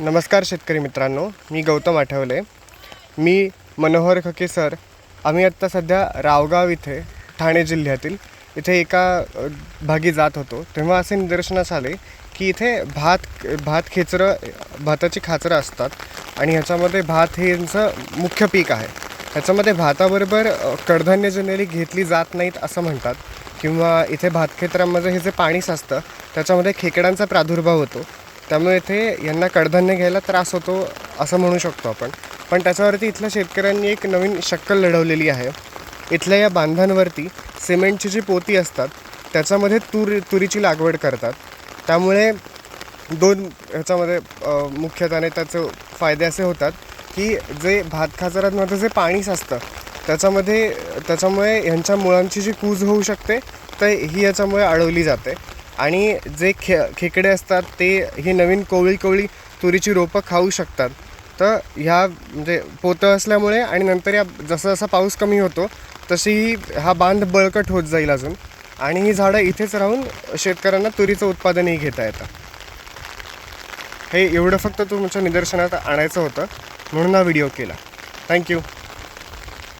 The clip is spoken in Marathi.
नमस्कार शेतकरी मित्रांनो मी गौतम आठवले. मी मनोहर खके सर. आम्ही आत्ता सध्या रावगाव इथे ठाणे जिल्ह्यातील इथे एका भागी जात होतो. तेव्हा असे निदर्शनास आले की इथे भात भात खेचरं भाताची खाचरं असतात आणि ह्याच्यामध्ये भात हे यांचं मुख्य पीक आहे. ह्याच्यामध्ये भाताबरोबर कडधान्य जनरली घेतली जात नाहीत असं म्हणतात. किंवा इथे भातखेत्रांमध्ये हे जे पाणी साचतं त्याच्यामध्ये खेकड्यांचा प्रादुर्भाव होतो. त्यामुळे इथे यांना कडधान्य घ्यायला त्रास होतो असं म्हणू शकतो आपण. पण त्याच्यावरती इथल्या शेतकऱ्यांनी एक नवीन शक्कल लढवलेली आहे. इथल्या या बांधांवरती सिमेंटची जी पोती असतात त्याच्यामध्ये तूर तुरीची लागवड करतात. त्यामुळे दोन ह्याच्यामध्ये अ, मुख्यत्वाने त्याचे फायदे असे होतात की जे भात खाचरांमध्ये जे पाणी साचतं त्याच्यामध्ये त्याच्यामुळे ह्यांच्या मुळांची जी कूज होऊ शकते तर ही याच्यामुळे अडवली जाते. आणि जे खे खेकडे असतात ते ही नवीन कोवळी कोवळी तुरीची रोपं खाऊ शकतात. तर ह्या म्हणजे पोतं असल्यामुळे आणि नंतर या जसं जसा पाऊस कमी होतो तशी हा बांध बळकट होत जाईल अजून. आणि ही झाडं इथेच राहून शेतकऱ्यांना तुरीचं उत्पादनही घेता येतं. हे एवढं फक्त तुमच्या निदर्शनात आणायचं होतं. म्हणून हा व्हिडिओ केला. थँक्यू.